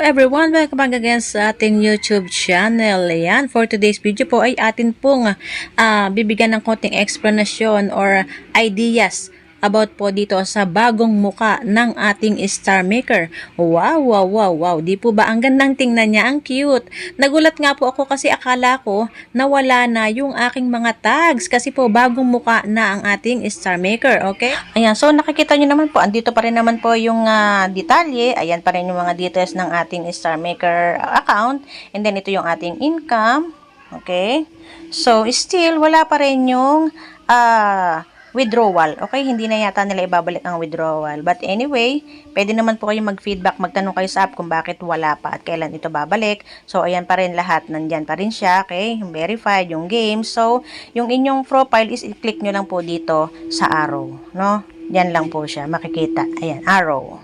everyone, welcome back again sa ating YouTube channel. Ayan, for today's video po ay atin pong ah, bibigyan ng konting explanation or ideas about po dito sa bagong muka ng ating star maker. Wow, wow, wow, wow. Di po ba ang gandang tingnan niya? Ang cute. Nagulat nga po ako kasi akala ko nawala na yung aking mga tags kasi po bagong muka na ang ating star maker. Okay? Ayan, so nakikita nyo naman po, andito pa rin naman po yung ah, detalye. Ayan pa rin yung mga details ng ating star maker account. And then ito yung ating income. Okay? So, still, wala pa rin yung ah, withdrawal. Okay, hindi na yata nila ibabalik ang withdrawal. But anyway, pwede naman po kayo mag-feedback, magtanong kayo sa app kung bakit wala pa at kailan ito babalik. So, ayan pa rin lahat. Nandyan pa rin siya. Okay, verified, yung game. So, yung inyong profile is i-click nyo lang po dito sa arrow. No? Yan lang po siya. Makikita. Ayan, arrow.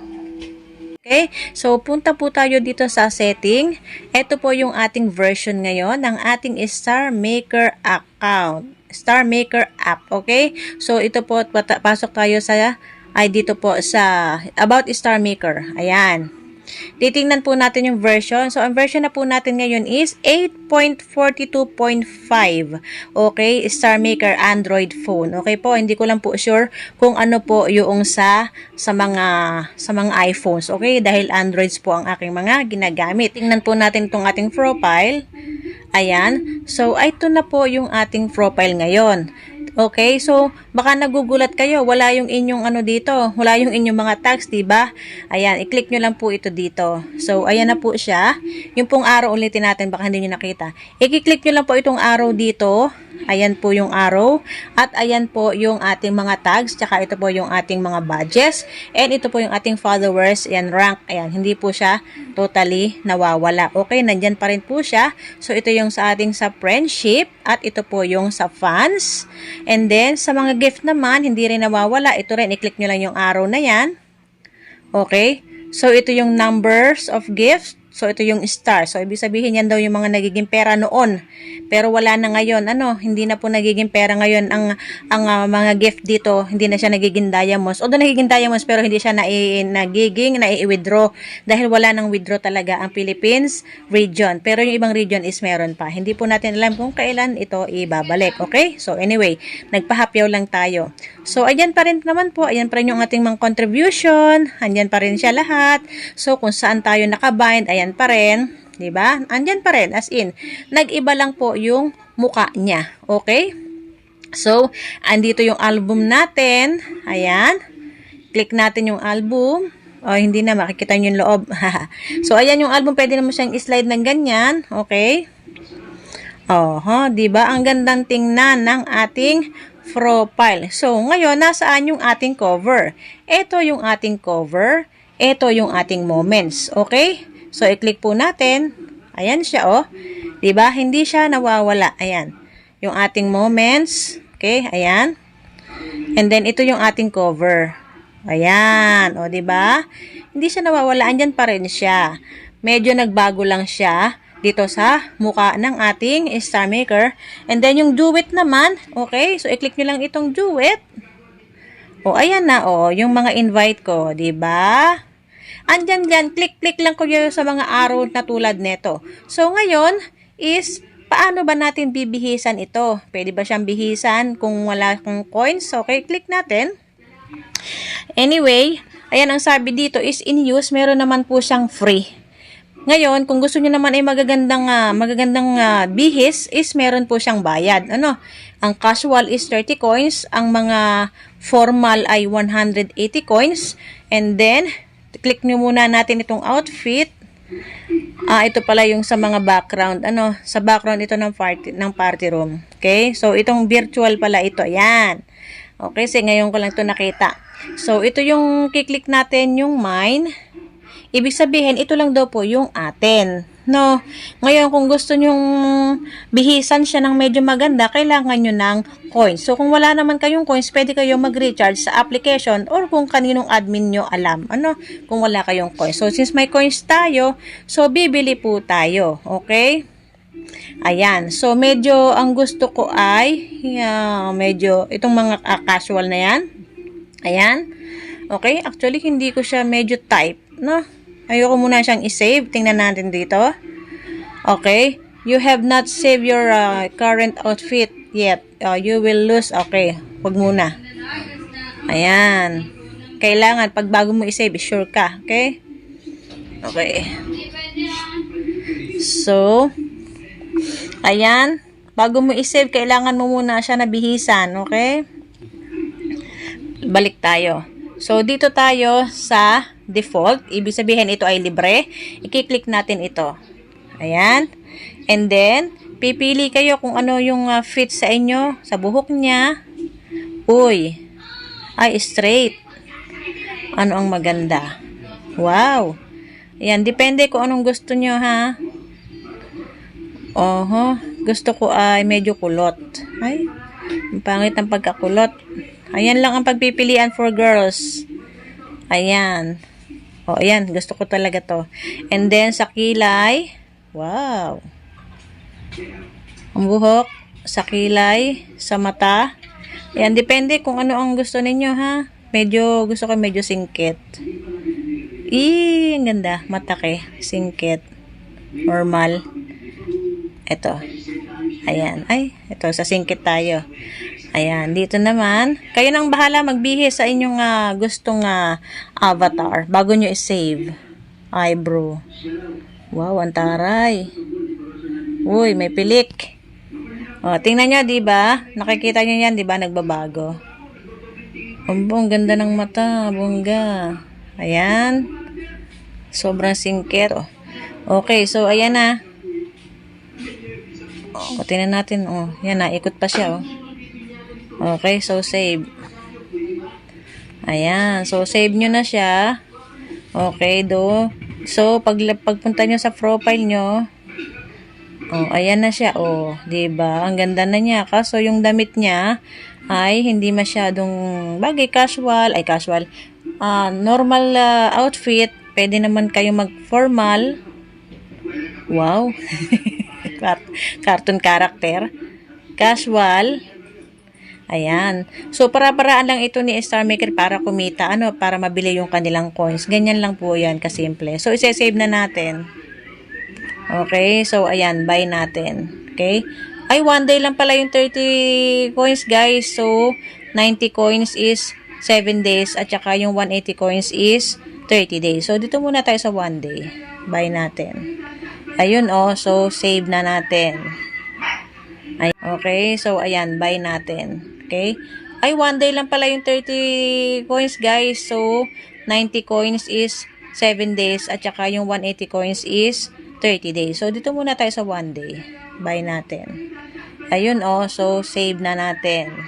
Okay? So, punta po tayo dito sa setting. Ito po yung ating version ngayon ng ating Star Maker account. Star Maker app. Okay? So, ito po, pasok tayo sa, ay dito po sa About Star Maker. Ayan. Titingnan po natin yung version. So, ang version na po natin ngayon is 8.42.5. Okay? Star Maker Android phone. Okay po, hindi ko lang po sure kung ano po yung sa sa mga sa mga iPhones. Okay? Dahil Androids po ang aking mga ginagamit. Tingnan po natin itong ating profile. Ayan. So, ito na po yung ating profile ngayon. Okay, so baka nagugulat kayo, wala yung inyong ano dito, wala yung inyong mga tags, 'di ba? Ayan, i-click nyo lang po ito dito. So, ayan na po siya. Yung pong arrow ulitin natin, baka hindi niyo nakita. I-click nyo lang po itong arrow dito. Ayan po yung arrow. At ayan po yung ating mga tags, tsaka ito po yung ating mga badges. And ito po yung ating followers, ayan, rank. Ayan, hindi po siya totally nawawala. Okay, nandyan pa rin po siya. So, ito yung sa ating sa friendship. At ito po yung sa fans. And then, sa mga gift naman, hindi rin nawawala. Ito rin, i-click nyo lang yung arrow na yan. Okay? So, ito yung numbers of gifts. So, ito yung star. So, ibig sabihin yan daw yung mga nagiging pera noon. Pero wala na ngayon. Ano, hindi na po nagiging pera ngayon ang ang ah, mga gift dito. Hindi na siya nagiging diamonds. Although nagiging diamonds, pero hindi siya na nagiging na-withdraw. Dahil wala nang withdraw talaga ang Philippines region. Pero yung ibang region is meron pa. Hindi po natin alam kung kailan ito ibabalik. Okay? So, anyway, nagpahapyaw lang tayo. So, ayan pa rin naman po. Ayan pa rin yung ating mga contribution. Andyan pa rin siya lahat. So, kung saan tayo nakabind, ayan pa rin. 'di ba? Andyan pa rin. As in, nag-iba lang po yung muka niya. Okay? So, andito yung album natin. Ayan. Click natin yung album. O, hindi na. Makikita nyo yung loob. so, ayan yung album. Pwede naman siyang slide ng ganyan. Okay? Oh, huh, 'di ba? Ang gandang tingnan ng ating profile. So, ngayon nasaan yung ating cover? Ito yung ating cover. Ito yung ating moments. Okay? So, i-click po natin. Ayan siya, oh. ba? Hindi siya nawawala. Ayan. Yung ating moments. Okay? Ayan. And then, ito yung ating cover. Ayan. O, 'di ba? Hindi siya nawawala. Andyan pa rin siya. Medyo nagbago lang siya dito sa mukha ng ating star maker. And then, yung duet naman. Okay? So, i-click nyo lang itong duet. O, ayan na, o. Yung mga invite ko. ba? Andyan yan, click-click lang yun sa mga arrow na tulad neto. So, ngayon is, paano ba natin bibihisan ito? Pwede ba siyang bihisan kung wala kang coins? Okay, click natin. Anyway, ayan ang sabi dito is in use, meron naman po siyang free. Ngayon, kung gusto niyo naman ay magagandang ah, magagandang ah, bihis is meron po siyang bayad. Ano? Ang casual is 30 coins, ang mga formal ay 180 coins, and then click nyo muna natin itong outfit. Ah, ito pala yung sa mga background. Ano, sa background ito ng party ng party room. Okay? So itong virtual pala ito. Yan. Okay, so ngayon ko lang ito nakita. So ito yung kiklik natin yung mine. Ibig sabihin, ito lang daw po yung atin. No? Ngayon, kung gusto nyong bihisan siya ng medyo maganda, kailangan nyo ng coins. So, kung wala naman kayong coins, pwede kayo mag-recharge sa application or kung kaninong admin nyo alam. Ano? Kung wala kayong coins. So, since may coins tayo, so, bibili po tayo. Okay? Ayan. So, medyo ang gusto ko ay, yeah, medyo, itong mga ah, casual na yan. Ayan. Okay? Actually, hindi ko siya medyo type, no? Ayoko muna siyang i-save. Tingnan natin dito. Okay. You have not saved your uh, current outfit yet. Uh, you will lose. Okay. Huwag muna. Ayan. Kailangan, pag bago mo i-save, sure ka. Okay? Okay. So, ayan. Bago mo i-save, kailangan mo muna siya nabihisan. Okay? Balik tayo. So, dito tayo sa default. Ibig sabihin, ito ay libre. I-click natin ito. Ayan. And then, pipili kayo kung ano yung uh, fit sa inyo, sa buhok niya. Uy. Ay, straight. Ano ang maganda? Wow. Ayan, depende kung anong gusto nyo, ha? Oho. Gusto ko ay medyo kulot. Ay, ang pangit ng pagkakulot. Ayan lang ang pagpipilian for girls. Ayan. O, ayan. Gusto ko talaga to. And then, sa kilay. Wow. Ang buhok. Sa kilay. Sa mata. Ayan, depende kung ano ang gusto ninyo, ha? Medyo, gusto ko medyo singkit. Ih, ang ganda. Matake. Singkit. Normal. Ito. Ayan. Ay, ito. Sa singkit tayo. Ayan. Dito naman. Kayo nang bahala magbihis sa inyong ah, gustong ah, avatar. Bago nyo i-save. Eyebrow. Wow, ang taray. Uy, may pilik. O, tingnan nyo, di ba? Nakikita nyo yan, di ba? Nagbabago. Abo, ang ganda ng mata. Bongga. Ayan. Sobrang singkit. O. Okay, so ayan na. O, tingnan natin. O, yan na. Ikot pa siya, o. Okay, so save. Ayan. So, save nyo na siya. Okay, do. So, pag, pagpunta nyo sa profile nyo, oh, ayan na siya. Oh, ba? Ang ganda na niya. Kaso yung damit niya ay hindi masyadong bagay casual, ay casual. Ah, normal ah, outfit. Pwede naman kayo mag-formal. Wow. Cart- Cartoon character. Casual. Ayan. So, para-paraan lang ito ni Star Maker para kumita. Ano, para mabili yung kanilang coins. Ganyan lang po yan, kasimple. So, isa-save na natin. Okay, so ayan, buy natin. Okay? Ay, one day lang pala yung 30 coins, guys. So, 90 coins is 7 days at saka yung 180 coins is 30 days. So, dito muna tayo sa one day. Buy natin. Ayun, oh. So, save na natin. Ay, okay, so ayan, buy natin. Okay? Ay, one day lang pala yung 30 coins, guys. So, 90 coins is 7 days at saka yung 180 coins is 30 days. So, dito muna tayo sa 1 day. Buy natin. Ayun, oh. So, save na natin.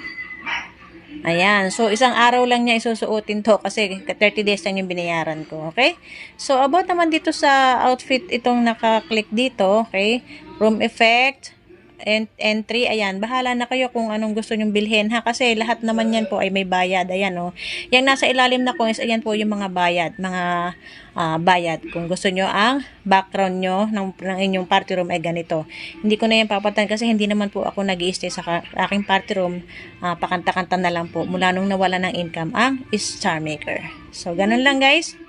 Ayan. So, isang araw lang niya isusuotin to kasi 30 days lang yung binayaran ko. Okay? So, about naman dito sa outfit itong nakaklik dito. Okay? Room effect entry, ayan, bahala na kayo kung anong gusto nyong bilhin ha, kasi lahat naman yan po ay may bayad, ayan o. Oh. Yang nasa ilalim na coins, ayan po yung mga bayad, mga ah, bayad. Kung gusto nyo ang background nyo ng, ng inyong party room ay ganito. Hindi ko na yan papatan kasi hindi naman po ako nag stay sa ka- aking party room, ah, pakanta-kanta na lang po, mula nung nawala ng income ang Star Maker. So, ganun lang guys.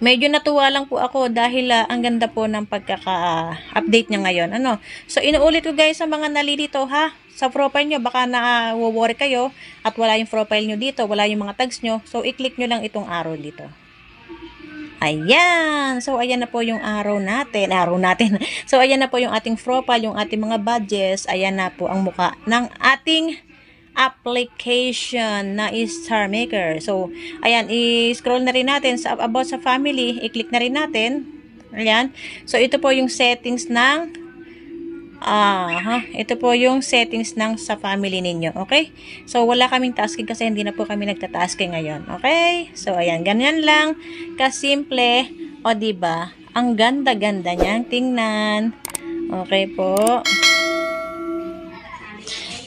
Medyo natuwa lang po ako dahil ah, ang ganda po ng pagkaka-update niya ngayon. Ano? So, inuulit ko guys sa mga nalilito ha. Sa profile nyo, baka na-worry kayo at wala yung profile nyo dito, wala yung mga tags nyo. So, i-click nyo lang itong arrow dito. Ayan. So, ayan na po yung araw natin. Araw natin. So, ayan na po yung ating profile, yung ating mga badges. Ayan na po ang muka ng ating application na is Star Maker. So, ayan, i-scroll na rin natin sa about sa family, i-click na rin natin. Ayan. So, ito po yung settings ng ah, ha, ito po yung settings ng sa family ninyo, okay? So, wala kaming tasking kasi hindi na po kami nagtatasking ngayon, okay? So, ayan, ganyan lang, kasimple, o, di ba? Ang ganda-ganda niyang tingnan. Okay po.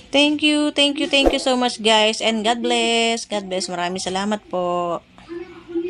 Thank you, thank you, thank you so much guys and God bless. God bless. Maraming salamat po.